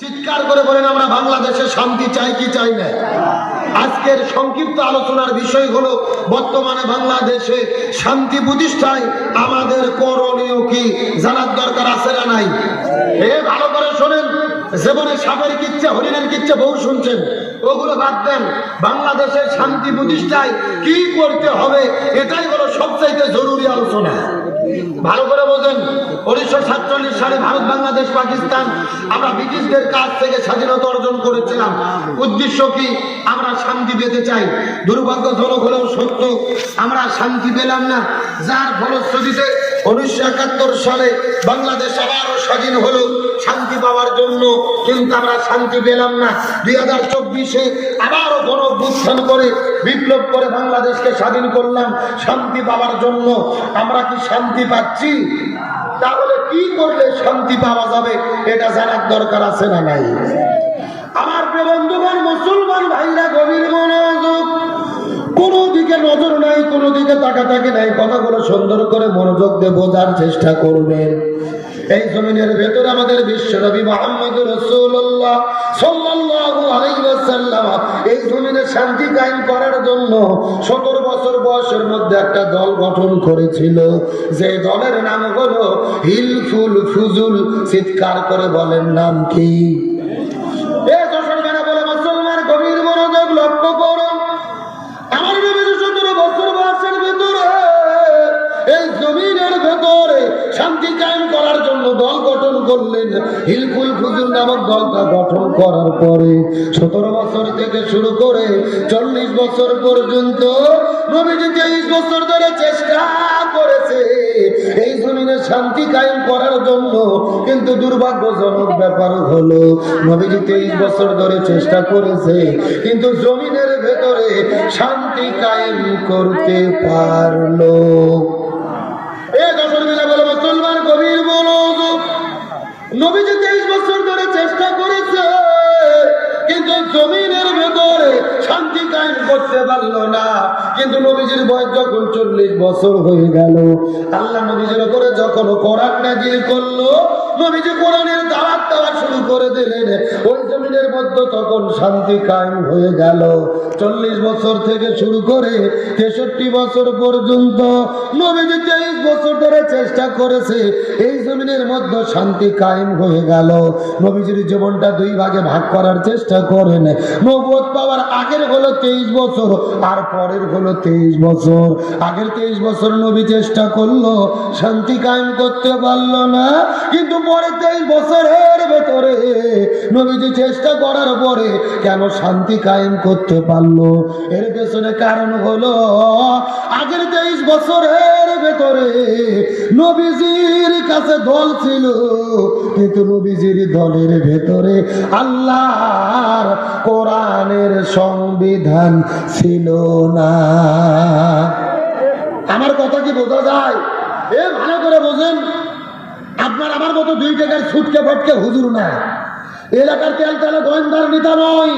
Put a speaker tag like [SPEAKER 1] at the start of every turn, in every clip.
[SPEAKER 1] চিৎকার করে বলেন, আমরা বাংলাদেশে শান্তি চাই কি চাই না? আজকের সংক্ষিপ্ত আলোচনার বিষয় হলো, বর্তমানে বাংলাদেশে শান্তি প্রতিষ্ঠায় আমাদের করণীয় কি জানার দরকার আছে না নাই? এ ভালো করে শোনেন জীবনে সাপের কিচ্ছে, হরিণের কিচ্ছে বহু শুনছেন, ওগুলো বাদ দেন। বাংলাদেশের শান্তি প্রতিষ্ঠায় কি করতে হবে, এটাই হলো সবচাইতে জরুরি আলোচনা। ভালো করে বোঝেন, উনিশশো সাতচল্লিশ সালে ভারত, বাংলাদেশ, পাকিস্তান, আমরা ব্রিটিশদের কাছ থেকে স্বাধীনতা অর্জন করেছিলাম। উদ্দেশ্য কি? আমরা শান্তি পেতে চাই। দুর্ভাগ্যজনক হলেও সত্য, আমরা শান্তি পেলাম না। যার ফলশ্রুতিতে উনিশশো একাত্তর সালে বাংলাদেশ আবারও স্বাধীন হলো। শান্তি পাওয়ার জন্য কিন্তু আমরা শান্তি পেলাম না। দুই হাজার চব্বিশে আবারও গণ করে বিপ্লব করে বাংলাদেশকে স্বাধীন করলাম। শান্তি পাওয়ার জন্য আমরা কি শান্তি পাচ্ছি? তাহলে কি করলে শান্তি পাওয়া যাবে এটা জানার দরকার আছে না নাই? আমার বন্ধুগণ, মুসলমান ভাইরা গভীর কোনো দিকে নজর নাই, কোনো দিকে তাকাতাকি নাই, কথাগুলো সুন্দর করে মনোযোগ দিয়ে বোঝার চেষ্টা করবেন। এই জমিনের ভেতরে আমাদের বিশ্বনবী মোহাম্মদ এই জমিনে শান্তি কায়েম করার জন্য সতেরো বছর বয়সের মধ্যে একটা দল গঠন করেছিল। যে দলের নাম হলো হিলফুল ফুজুল, চিৎকার করে বলেন, নাম কি? দল গঠন করলেন। হিলফুল ফুজুল নামক দলটা গঠন করার পরে সতেরো বছর থেকে শুরু করে চল্লিশ বছর পর্যন্ত নবীজি তেইশ বছর ধরে চেষ্টা করেছে এই জমিনে শান্তি কায়েম করার জন্য, কিন্তু দুর্ভাগ্যজনক ব্যাপার হলো নবীজি তেইশ বছর ধরে চেষ্টা করেছে, কিন্তু জমিনের ভেতরে শান্তি কায়েম করতে পারল। এ দশর মিলে বলে মুসলমান গভীর বলো নবীজি তেইশ বছর ধরে চেষ্টা করেছে কিন্তু জমিনের ভেতরে শান্তি কায়েম করতে পারল না। কিন্তু নবীজির বয়স যখন চল্লিশ বছর হয়ে গেল, আল্লাহ নবীজির উপরে যখন কোরআন নাজিল করল, নবীজি কোরআনের দাওয়াত দেওয়া শুরু করে দিলেন। ওই জমিনের মধ্যে তখন শান্তি কায়েম হয়ে গেল। চল্লিশ বছর থেকে শুরু করে তেষট্টি বছর পর্যন্ত নবীজি তেইশ বছর ধরে চেষ্টা করেছে, এই জমিনের মধ্যে শান্তি কায়েম হয়ে গেল। নবীজির জীবনটা দুই ভাগে ভাগ করার চেষ্টা করেন। নবদ পাওয়ার আগের হলো তেইশ বছর, আর পরের হলো তেইশ বছর। আগের তেইশ বছর নবী চেষ্টা করল, শান্তি কায়েম করতে পারল না। কিন্তু পরে তেইশ বছরের ভেতরে নবীজি চেষ্টা করার পরে কেন শান্তি কায়েম করতে পারল? এর পেছনে কারণ হলো, আগের তেইশ বছরের ভেতরে নবীজির কাছে দল ছিল, কিন্তু নবীজির দলের ভেতরে কোরআনের সংবিধান ছিল না। আমার কথা কি বোঝা যায়? এ, ভালো করে বোঝেন। আপনার আমার মতো দুই টাকার ছুটকে ফটকে হুজুর না। এলাকার তেল তেলে গোয়েন্দার নেতা নয়।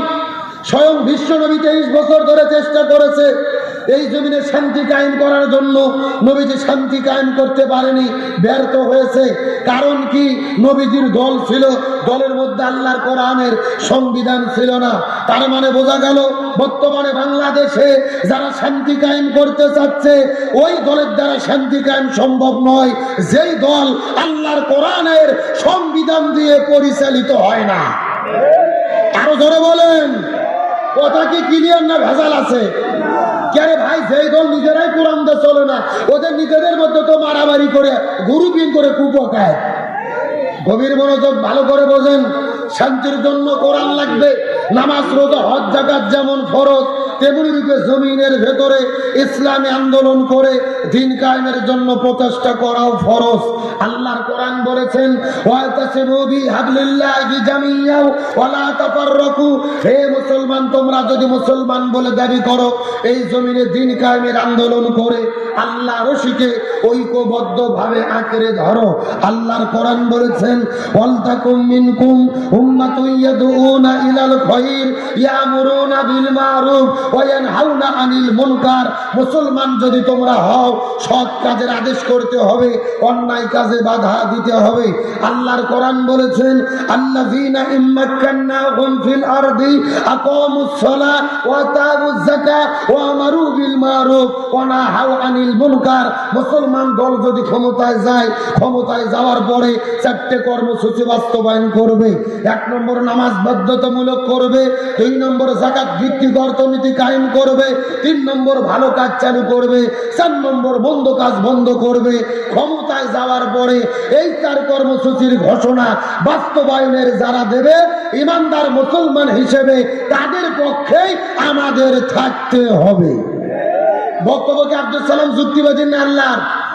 [SPEAKER 1] স্বয়ং বিশ্বনবী তেইশ বছর ধরে চেষ্টা করেছে এই জমিনে শান্তি কায়েম করার জন্য। নবীজি শান্তি কায়েম করতে পারেনি, ব্যর্থ হয়েছে। কারণ কি? নবীজির দল ছিল, দলের মধ্যে আল্লাহর কোরআনের সংবিধান ছিল না। তার মানে বোঝা গেল বর্তমানে বাংলাদেশে যারা শান্তি কায়েম করতে চাচ্ছে, ওই দলের দ্বারা শান্তি কায়েম সম্ভব নয়। যেই দল আল্লাহর কোরআনের সংবিধান দিয়ে পরিচালিত হয় না। আরও জোরে বলেন। কথা কি ক্লিয়ার না ভেজাল আছে? কেন ভাই, যেই দল নিজেরাই কোরআন দিয়ে চলে না, ওদের নিজেদের মধ্যে তো মারামারি করে গ্রুপিং করে কুপকায় গভীর মনোযোগ ভালো করে বোঝেন। শান্তির জন্য কোরআন লাগবে। নামাজ রোজা, হজ, জাকাত যেমন ফরজ, তেমনি রূপে জমিনের ভেতরে ইসলামী আন্দোলন করে দিন কায়েমের জন্য প্রচেষ্টা করাও ফরজ। আল্লাহর কোরআন বলেছেন হে মুসলমান, তোমরা যদি মুসলমান বলে দাবি করো, এই জমিনে দিন কায়েমের আন্দোলন করে আল্লাহ রশিকে ঐক্যবদ্ধ ভাবে আঁকড়ে ধরো। আল্লাহর কোরআন বলেছেন ইলাল মুসলমান যদি তোমরা হও, সৎ কাজের আদেশ করতে হবে, অন্যায় কাজে বাধা দিতে হবে। আল্লাহর কোরআন বলেছেন, আল্লাযীনা মুসলমান দল যদি ক্ষমতায় যায়, ক্ষমতায় যাওয়ার পরে চারটে কর্মসূচি বাস্তবায়ন করবে। এক নম্বর নামাজ বাধ্যতামূলক করবে, দুই নম্বর জাকাত ভিত্তিক অর্থনীতি কায়েম করবে, তিন নম্বর ভালো কাজ চালু করবে, চার নম্বর বন্ধ কাজ বন্ধ করবে। ক্ষমতায় যাওয়ার পরে এই চার কর্মসূচির ঘোষণা বাস্তবায়নের যারা দেবে, ইমানদার মুসলমান হিসেবে তাদের পক্ষেই আমাদের থাকতে হবে। বক্তব্যকে আব্দুল সালাম যুক্তিবাদী না আল্লাহর?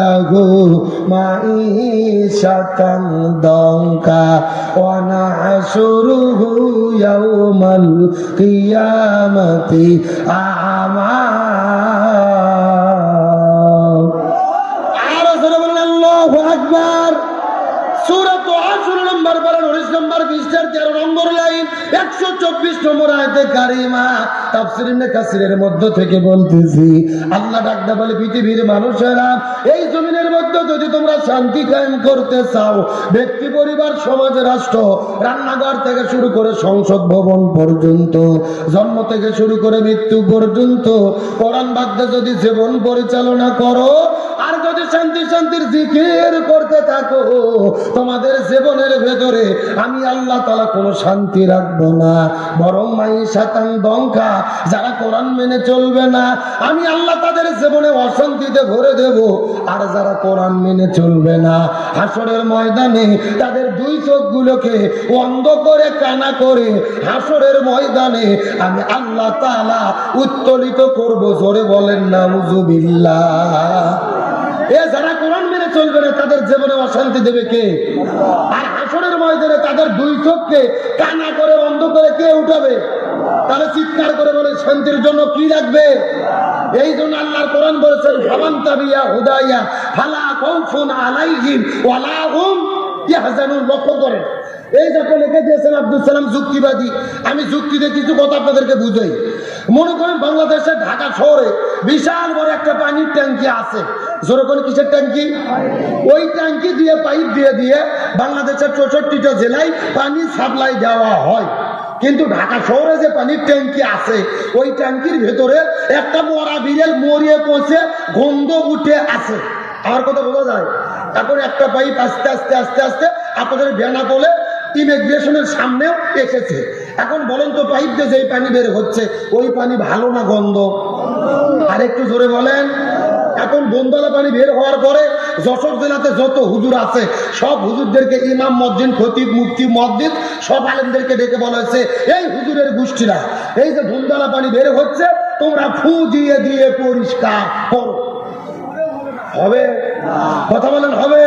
[SPEAKER 1] লাহু মাঈশাতান দাঙ্কা। ওয়া নাহশুরুহু ইয়াওমাল কিয়ামাতি আ'মা নম্বর বলেন উনিশ নম্বর পৃষ্ঠার তেরো নম্বর লাইন। একশো চব্বিশ নম্বর আয়তে কারিমা তাফসির কাসিরের মধ্য থেকে বলতেছি। আল্লাহ ডাকদা বলে, পৃথিবীর মানুষেরা, এই জমিনের মধ্যে যদি তোমরা শান্তি কায়েম করতে চাও, ব্যক্তি, পরিবার, সমাজ, রাষ্ট্র, রান্নাঘর থেকে শুরু করে সংসদ ভবন পর্যন্ত, জন্ম থেকে শুরু করে মৃত্যু পর্যন্ত, কোরআন বাদ্যে যদি জীবন পরিচালনা করো শান্তি শান্তির জিকির করতে থাকো। তোমাদের জীবনের ভেতরে আমি আল্লাহ তালা কোনো শান্তি রাখব না। বরং মাই সাতাং দঙ্কা যারা কোরআন মেনে চলবে না, আমি আল্লাহ তাদের জীবনে অশান্তিতে ভরে দেব। আর যারা কোরআন মেনে চলবে না, হাসরের ময়দানে তাদের দুই চোখগুলোকে অন্ধ করে, কানা করে, হাসরের ময়দানে আমি আল্লাহ তালা উত্তোলিত করব। জোরে বলেন না মুজুবিল্লাহ এ যারা কোরআন মেনে চলবে না, তাদের জীবনে অশান্তি দেবে কে? আর হাসরের ময়দানে তাদের দুই চোখকে কানা করে অন্ধ করে কে উঠাবে? তাহলে চিৎকার করে বলে, শান্তির জন্য কি লাগবে? এই জন্য আল্লাহর কোরআন বলেছেন ভাবান তাবিয়া হুদাইয়া ফালা কৌফুন আলাইহিম ওয়ালা হুম ইয়াহজানুন লক্ষ্য করেন। এই যাকে লিখে দিয়েছেন আব্দুল সালাম যুক্তিবাদী, আমি যুক্তিতে কিছু কথা আপনাদেরকে বুঝাই। মনে করেন বাংলাদেশের ঢাকা শহরে বিশাল বড় একটা পানির ট্যাঙ্কি আছে। কিসের ট্যাঙ্কি? ওই ট্যাঙ্কি দিয়ে, পাইপ দিয়ে দিয়ে বাংলাদেশের চৌষট্টিটা জেলায় পানি সাপ্লাই দেওয়া হয়। কিন্তু ঢাকা শহরে যে পানির ট্যাঙ্কি আছে, ওই ট্যাঙ্কির ভেতরে একটা মরা বিড়েল মরিয়ে পৌঁছে গন্ধ উঠে আছে। আমার কথা বোঝা যায়? এখন একটা পাইপ আস্তে আস্তে আস্তে আস্তে আপনাদের বেনা বলে ইমিগ্রেশনের সামনেও এসেছে। এখন বলেন তো পাইপ দিয়ে যেই পানি বের হচ্ছে, ওই পানি ভালো না গন্ধ? আর একটু জোরে বলেন। এখন বন্দলা পানি বের হওয়ার পরে যশোর জেলাতে যত হুজুর আছে, সব হুজুরদেরকে ইমাম, মসজিদ, খতিব, মুফতি, মসজিদ, সব আলেমদেরকে ডেকে বলা হয়েছে, এই হুজুরের গোষ্ঠীরা, এই যে বন্দলা পানি বের হচ্ছে, তোমরা ফু দিয়ে দিয়ে পরিষ্কার করো। হবে? কথা বলেন, হবে?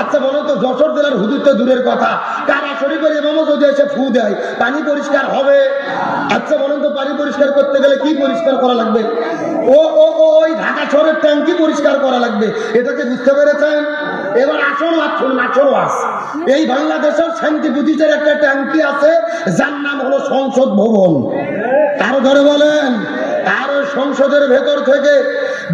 [SPEAKER 1] আচ্ছা বলো তো, যশোর জেলার হুজুর তো দূরের কথা। কারা শরীফের ইমামও যদি এসে ফু দেয়, পানি পরিষ্কার হবে? আচ্ছা বলুন তো, পানি পরিষ্কার করতে গেলে কি পরিষ্কার করা লাগবে? ও ও ওই ঢাকা শহরের ট্যাঙ্কি পরিষ্কার করা লাগবে। এটাকে বুঝতে পেরেছেন? এবার আসল আসল আসল আস এই বাংলাদেশের শান্তি প্রতিষ্ঠার একটা ট্যাঙ্কি আছে, যার নাম হলো সংসদ ভবন। আরও ধরে বলেন আর সংসদের ভেতর থেকে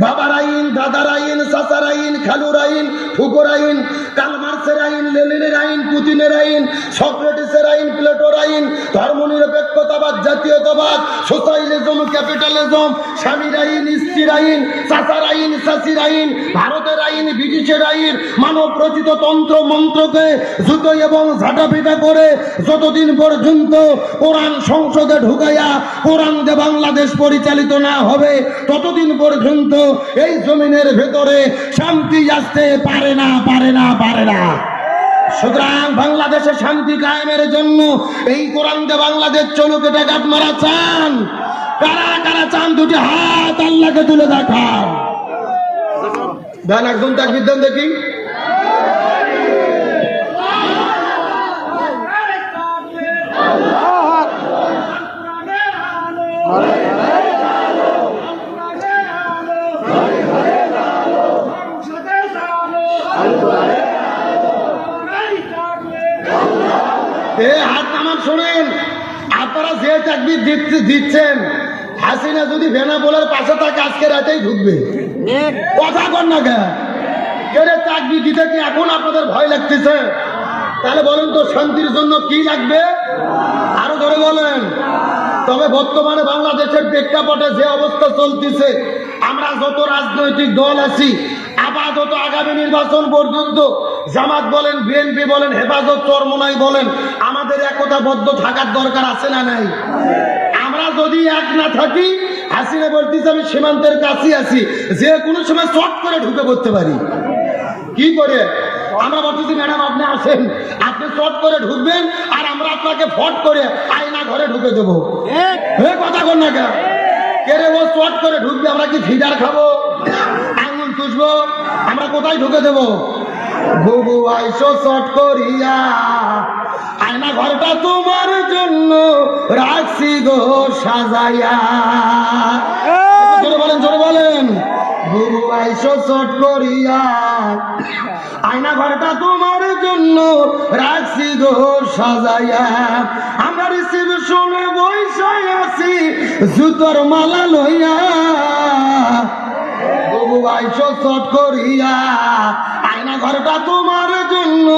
[SPEAKER 1] বাবার আইন দাদার আইন চাচার আইন খালুর আইন ফুকুর আইন কালমার্সের আইন লেনিনের আইন পুতিনের আইন সক্রেটিসের আইন প্লেটোর আইন ধর্মনিরপেক্ষতাবাদ, জাতীয়তাবাদ সোশ্যালিজম ক্যাপিটালিজম স্বামীর আইন স্ত্রীর আইন চাচার আইন চাচির আইন ভারতের আইন ব্রিটিশের আইন মানব রচিত তন্ত্র মন্ত্রকে জুতো এবং ঝাঁটাপিটা করে যতদিন পর্যন্ত কোরআন সংসদে ঢুকাইয়া কোরআন যে বাংলাদেশ পরিচালিত না হবে, ততদিন পর্যন্ত এই জমিনের ভেতরে শান্তি আসতে পারে না পারে না পারে না। সুতরাং বাংলাদেশে শান্তি কায়েমের জন্য এই কোরআন দিয়ে বাংলাদেশ চলুক গাত মারা চান। কারা কারা চান দুটি হাত আল্লাহকে তুলে দেখান। দেন একদম তাকবির দেন দেখি। আপনারা যে চাকরি দিচ্ছে দিচ্ছেন হাসিনা যদি বেনাপোলের পাশে থাকে আজকে রাতেই ঢুকবে। কথা কর না কেন? কেড়ে চাকরি দিতে কি এখন আপনাদের ভয় লাগতেছে? তাহলে বলেন তো শান্তির জন্য কি লাগবে? আরও ধরে বলেন। তবে বর্তমানে বাংলাদেশের প্রেক্ষাপটে যে অবস্থা চলতেছে আমরা যত রাজনৈতিক দল আছি আপাতত আগামী নির্বাচন পর্যন্ত জামাত বলেন, বিএনপি বলেন, হেফাজত চরমনাই বলেন, আমাদের একতাবদ্ধ থাকার দরকার আছে না নাই? আমরা যদি এক না থাকি, হাসিনা বলতেছে, আমি সীমান্তের কাছে আছি, যে কোনো সময় চট করে ঢুকে পড়তে পারি। কি করে? আমরা বলতেছি, ম্যাডাম, আপনি আসেন, আপনি চট করে ঢুকবেন, আর আমরা আপনাকে ফট করে আয়না ঘরে ঢুকে দেবো। হে কথা কর না কেন? কে রে ও চট করে ঢুকবে, আমরা কি ফিডার খাব? আঙুল চুষবো? আমরা কোথায় ঢুকে দেবো? বুবু আইসো চট করিয়া। আয়না ঘরটা তোমার জন্য রাখছি গো সাজাইয়া। জোরে বলেন জোরে বলেন। বুবু আইসো চট করিয়া। আয়না ঘরটা তোমার জন্য রাখছি গো সাজাইয়া। আমরা রিসিভ শুনে বৈশাই আছি জুতোর মালা লইয়া। বুবু আইসো চট করিয়া। আয়না ঘরটা তোমার জন্য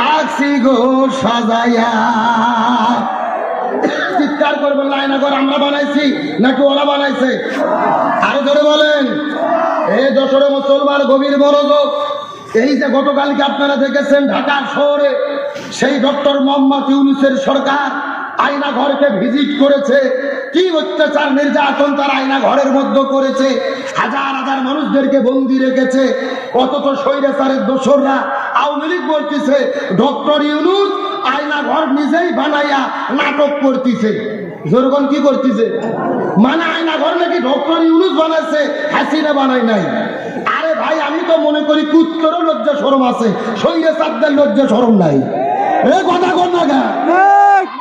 [SPEAKER 1] রাখছি গো সাজাইয়া। চিৎকার করবেন না, আয়না ঘর আমরা বানাইছি নাকি ওরা বানাইছে? আরও ধরে বলেন। এ দশরে মুসলমান গভীর মনোযোগ। এই যে গতকালকে আপনারা দেখেছেন ঢাকা শহরে সেই ডক্টর মোহাম্মদ ইউনুসের সরকার আয়না ঘরকে ভিজিট করেছে। কি অত্যাচার নির্যাতন তার আয়না ঘরের মধ্যে করেছে? হাজার হাজার মানুষদেরকে বন্দি রেখেছে। অথচ স্বৈরাচারের দোসররা আওয়ামী লীগ বলতেছে, ডক্টর ইউনুস আয়না ঘর নিজেই বানাইয়া নাটক করতেছে। জোরগন কি করতেছে? মানে আয়না ঘর নাকি ডক্টর ইউনুস বানাইছে? হাসিনা বানাই নাই। আরে ভাই, আমি তো মনে করি কুত্তরও লজ্জা সরম আছে শরীরে চাকদের লজ্জা সরম নাই। এ কথা কর না।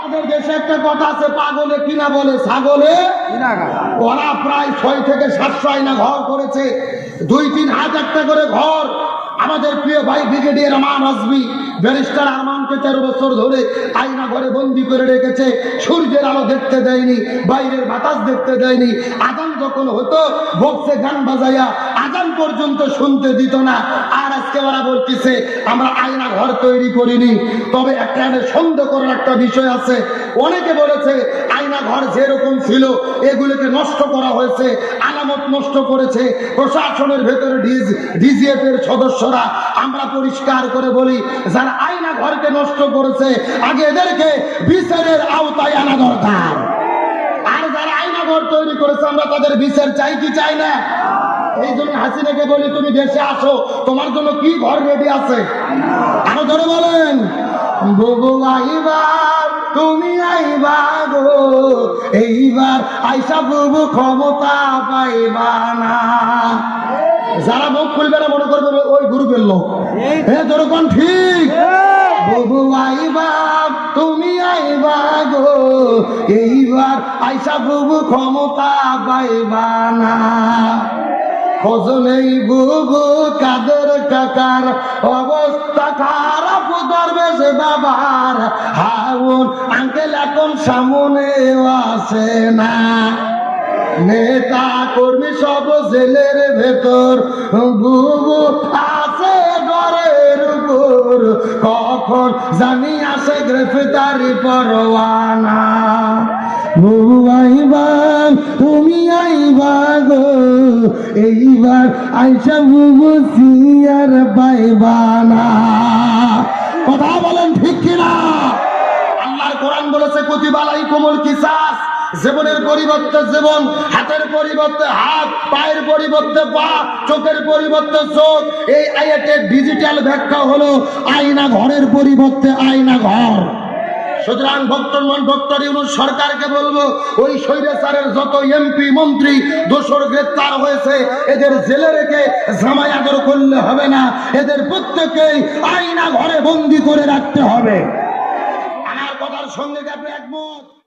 [SPEAKER 1] আমাদের দেশে একটা কথা আছে, পাগলে কিনা বলে, ছাগলে ওরা প্রায় ছয় থেকে সাতশো আয়না ঘর করেছে। দুই তিন হাজারটা করে ঘর। আমাদের প্রিয় ভাই ব্রিগেডিয়ার আমান আসবি ব্যারিস্টার আরমানকে তেরো বছর ধরে আয়না ঘরে বন্দি করে রেখেছে। সূর্যের আলো দেখতে দেয়নি, বাইরের বাতাস দেখতে দেয়নি। আদান যখন হতো, বক্সে গান বাজাইয়া আজান পর্যন্ত শুনতে দিত না। আর আজকে ওরা বলতেছে, আমরা আয়না ঘর তৈরি করিনি, তবে একটা সন্দেহ করার একটা বিষয় আছে। অনেকে বলেছে, আয়না ঘর যেরকম ছিল, এগুলোকে নষ্ট করা হয়েছে, আলামত নষ্ট করেছে। প্রশাসনের ভেতরে ডিজিএফ এর সদস্যরা, আমরা পরিষ্কার করে বলি, যারা আয়না ঘরকে নষ্ট করেছে, আগে এদেরকে বিচারের আওতায় আনা দরকার। আর যারা আয়না ঘর তৈরি করেছে, আমরা তাদের বিচার চাই কি চাই না? এই জন্য হাসিনাকে বলি, তুমি দেশে আসো, তোমার জন্য কি ঘর রেডি আছে? আরও ধরে বলেন তুমি আইবা গো, এইবার আইসা বুবু ক্ষমতা পাইবা না। যারা মুখ খুলবে না, মনে করবে ওই গ্রুপের লোক। হ্যাঁ যেরকম ঠিক। বুবু আইবা তুমি আইবা গো, এইবার আইসা বুবু ক্ষমতা পাইবা না। খোঁজনেই বুবু কাদের কাকার অবস্থা খারাপ, দরবেশ বাবার। হাউন, আঙ্কেল এখন সামনে আসে না। নেতা কর্মী সব জেলের ভেতর। বুবু আছে ঘরের উপর। কখন জানি আসে গ্রেফতারি পরোয়ানা। বুবু আইবার, তুমি আইবা গো। এইবার আইসা বুবু সিয়ার পাইবা না। কথা বলেন ঠিক কিনা? আল্লাহর কোরআন বলেছে কুতিবালাই কোমল কিসাস। জীবনের পরিবর্তে জীবন, হাতের পরিবর্তে হাত, পায়ের পরিবর্তে পা, চোখের পরিবর্তে চোখ। এই আয়াতের ডিজিটাল ব্যাখ্যা হলো আয়না ঘরের পরিবর্তে আয়না ঘর। সুতরাং ভক্ত মন ইউনুস সরকারকে বলব, ওই স্বৈরাচারের যত এমপি, মন্ত্রী, দোষর গ্রেপ্তার হয়েছে, এদের জেলে রেখে জামাই আদর করলে হবে না। এদের প্রত্যেকেই আইনা ঘরে বন্দি করে রাখতে হবে। আমার কথার সঙ্গে আপনি একমত?